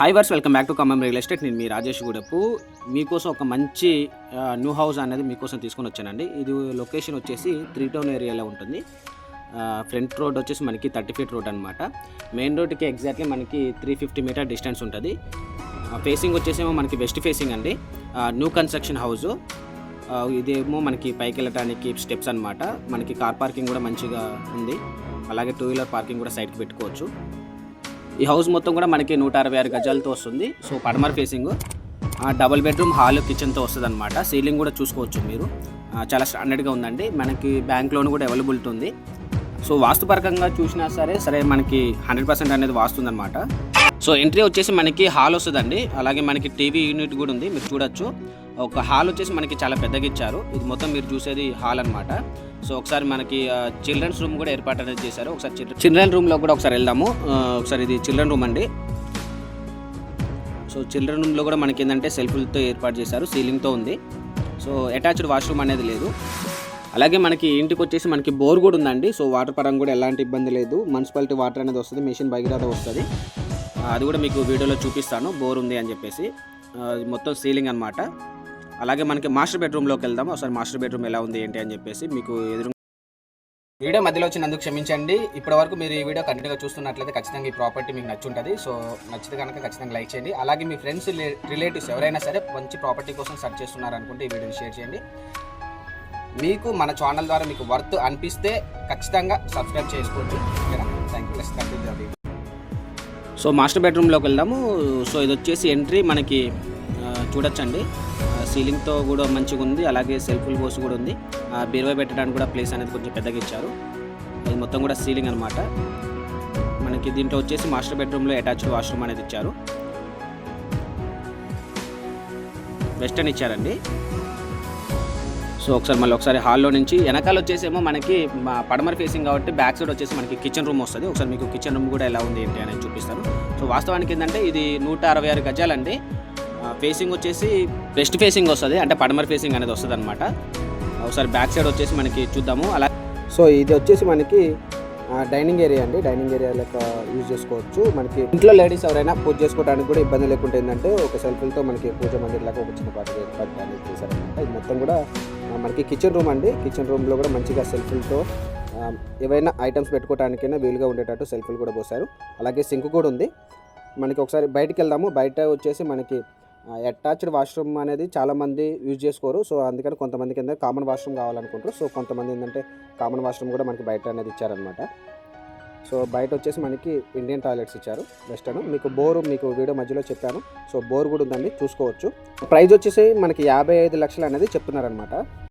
Hi verse welcome back to Khammam real estate నేను మీ రాజేష్ గూడపు. మీకోసం ఒక మంచి న్యూ హౌస్ అనేది మీకోసం తీసుకొని వచ్చానండి. ఇది లొకేషన్ వచ్చేసి త్రీ టౌన్ ఏరియాలో ఉంటుంది. ఫ్రంట్ రోడ్ వచ్చేసి మనకి థర్టీ ఫీట్ రోడ్ అనమాట మెయిన్ రోడ్కి ఎగ్జాక్ట్లీ మనకి త్రీ ఫిఫ్టీ మీటర్ డిస్టెన్స్ ఉంటుంది. ఫేసింగ్ వచ్చేసేమో మనకి వెస్ట్ ఫేసింగ్ అండి. న్యూ కన్స్ట్రక్షన్ హౌస్ ఇదేమో మనకి పైకి వెళ్ళడానికి స్టెప్స్ అన్నమాట. మనకి కార్ పార్కింగ్ కూడా మంచిగా ఉంది. అలాగే టూ వీలర్ పార్కింగ్ కూడా సైడ్కి పెట్టుకోవచ్చు. ఈ హౌస్ మొత్తం కూడా మనకి నూట అరవై ఆరు గజాలతో వస్తుంది. సో పడమర్ ఫేసింగ్ డబుల్ బెడ్రూమ్ హాల్ కిచెన్తో వస్తుంది అనమాట సీలింగ్ కూడా చూసుకోవచ్చు మీరు. చాలా స్టాండర్డ్గా ఉందండి. మనకి బ్యాంక్ లోన్ కూడా అవైలబిలిటీ ఉంది. సో వాస్తుపరకంగా చూసినా సరే సరే మనకి హండ్రెడ్ పర్సెంట్ అనేది వాస్తుందన్నమాట సో ఎంట్రీ వచ్చేసి మనకి హాల్ వస్తుందండి. అలాగే మనకి టీవీ యూనిట్ కూడా ఉంది. మీరు చూడొచ్చు. ఒక హాల్ వచ్చేసి మనకి చాలా పెద్దగా ఇచ్చారు. ఇది మొత్తం మీరు చూసేది హాల్ అన్నమాట. సో ఒకసారి మనకి చిల్డ్రన్స్ రూమ్ కూడా ఏర్పాటు అనేది చేశారు. ఒకసారి చిల్డ్రన్ రూమ్లో కూడా ఒకసారి వెళ్దాము. ఒకసారి ఇది చిల్డ్రన్ రూమ్ అండి. సో చిల్డ్రన్ రూమ్లో కూడా మనకి ఏంటంటే సెల్ఫ్లతో ఏర్పాటు చేశారు. సీలింగ్తో ఉంది. సో అటాచ్డ్ వాష్రూమ్ అనేది లేదు. అలాగే మనకి ఇంటికి వచ్చేసి మనకి బోర్ కూడా ఉందండి. సో వాటర్ పరంగా కూడా ఎలాంటి ఇబ్బంది లేదు. మున్సిపాలిటీ వాటర్ అనేది వస్తుంది మిషన్ భగీరథ వస్తుంది. అది కూడా మీకు వీడియోలో చూపిస్తాను. బోర్ ఉంది అని చెప్పేసి. మొత్తం సీలింగ్ అనమాట అలాగే మనకి మాస్టర్ బెడ్రూమ్లోకి వెళ్దాం. ఒకసారి మాస్టర్ బెడ్రూమ్ ఎలా ఉంది ఏంటి అని చెప్పేసి మీకు ఎదురు వీడియో మధ్యలో వచ్చినందుకు క్షమించండి. ఇప్పటి వరకు మీరు ఈ వీడియో కంటిన్యూగా చూస్తున్నట్లయితే ఖచ్చితంగా ఈ ప్రాపర్టీ మీకు నచ్చుంటుంది. సో నచ్చితే కనుక ఖచ్చితంగా లైక్ చేయండి. అలాగే మీ ఫ్రెండ్స్ రిలేటివ్స్ ఎవరైనా సరే మంచి ప్రాపర్టీ కోసం సెర్చ్ చేస్తున్నారు అనుకుంటే ఈ వీడియోని షేర్ చేయండి. మీకు మన ఛానల్ ద్వారా మీకు వర్త్ అనిపిస్తే ఖచ్చితంగా సబ్స్క్రైబ్ చేసుకోవచ్చు. థ్యాంక్ యూ సో మాస్టర్ బెడ్రూమ్లోకి వెళ్దాము. సో ఇది వచ్చేసి ఎంట్రీ మనకి చూడొచ్చండి. సీలింగ్తో కూడా మంచిగా ఉంది. అలాగే సెల్ఫుల్ బోస్ కూడా ఉంది. ఆ, బీరువా పెట్టడానికి కూడా ప్లేస్ అనేది కొంచెం పెద్దగా ఇచ్చారు. ఇది మొత్తం కూడా సీలింగ్ అనమాట మనకి దీంట్లో వచ్చేసి మాస్టర్ బెడ్రూమ్లో అటాచ్డ్ వాష్రూమ్ అనేది ఇచ్చారు. వెస్టర్న్ ఇచ్చారండి. సో ఒకసారి మళ్ళీ ఒకసారి హాల్లో నుంచి వెనకాల వచ్చేసేమో మనకి మా పడమర ఫేసింగ్ కాబట్టి బ్యాక్ సైడ్ వచ్చేసి మనకి కిచెన్ రూమ్ వస్తుంది. ఒకసారి మీకు కిచెన్ రూమ్ కూడా ఎలా ఉంది ఏంటి అనేది చూపిస్తాను సో వాస్తవానికి ఏంటంటే ఇది నూట అరవై ఆరు గజాలండి. ఫేసింగ్ వచ్చేసి వెస్ట్ ఫేసింగ్ వస్తుంది అంటే పడమర ఫేసింగ్ అనేది వస్తుంది అనమాట ఒకసారి బ్యాక్ సైడ్ వచ్చేసి మనకి చూద్దాము. అలా సో ఇది వచ్చేసి మనకి డైనింగ్ ఏరియా అండి. డైనింగ్ ఏరియా లెక్క యూజ్ చేసుకోవచ్చు. మనకి ఇంట్లో లేడీస్ ఎవరైనా పూజ చేసుకోవడానికి కూడా ఇబ్బంది లేకుండా ఏంటంటే ఒక సెల్ఫీలతో మనకి పూజ మందిర్ లాగా ఒక చిన్న పాట ఏర్పాటు అనేది చేశారనమాట ఇది మొత్తం కూడా మనకి కిచెన్ రూమ్ అండి. కిచెన్ రూమ్లో కూడా మంచిగా సెల్ఫీలతో ఏవైనా ఐటమ్స్ పెట్టుకోవడానికైనా వీలుగా ఉండేటట్టు సెల్ఫీలు కూడా పోసారు అలాగే సింక్ కూడా ఉంది. మనకి ఒకసారి బయటకు వెళ్దాము. బయట వచ్చేసి మనకి అటాచ్డ్ వాష్రూమ్ అనేది చాలామంది యూజ్ చేసుకోరు. సో అందుకని కొంతమందికి కింద కామన్ వాష్రూమ్ కావాలనుకుంటారు సో కొంతమంది ఏంటంటే కామన్ వాష్రూమ్ కూడా మనకి బయట అనేది ఇచ్చారనమాట సో బయట వచ్చేసి మనకి ఇండియన్ టాయిలెట్స్ ఇచ్చారు వెస్టర్న్ మీకు బోర్ మీకు వీడియో మధ్యలో చెప్పాను. సో బోర్ కూడా ఉందండి చూసుకోవచ్చు. ప్రైస్ వచ్చేసి మనకి యాభై ఐదు లక్షలు అనేది చెప్తున్నారనమాట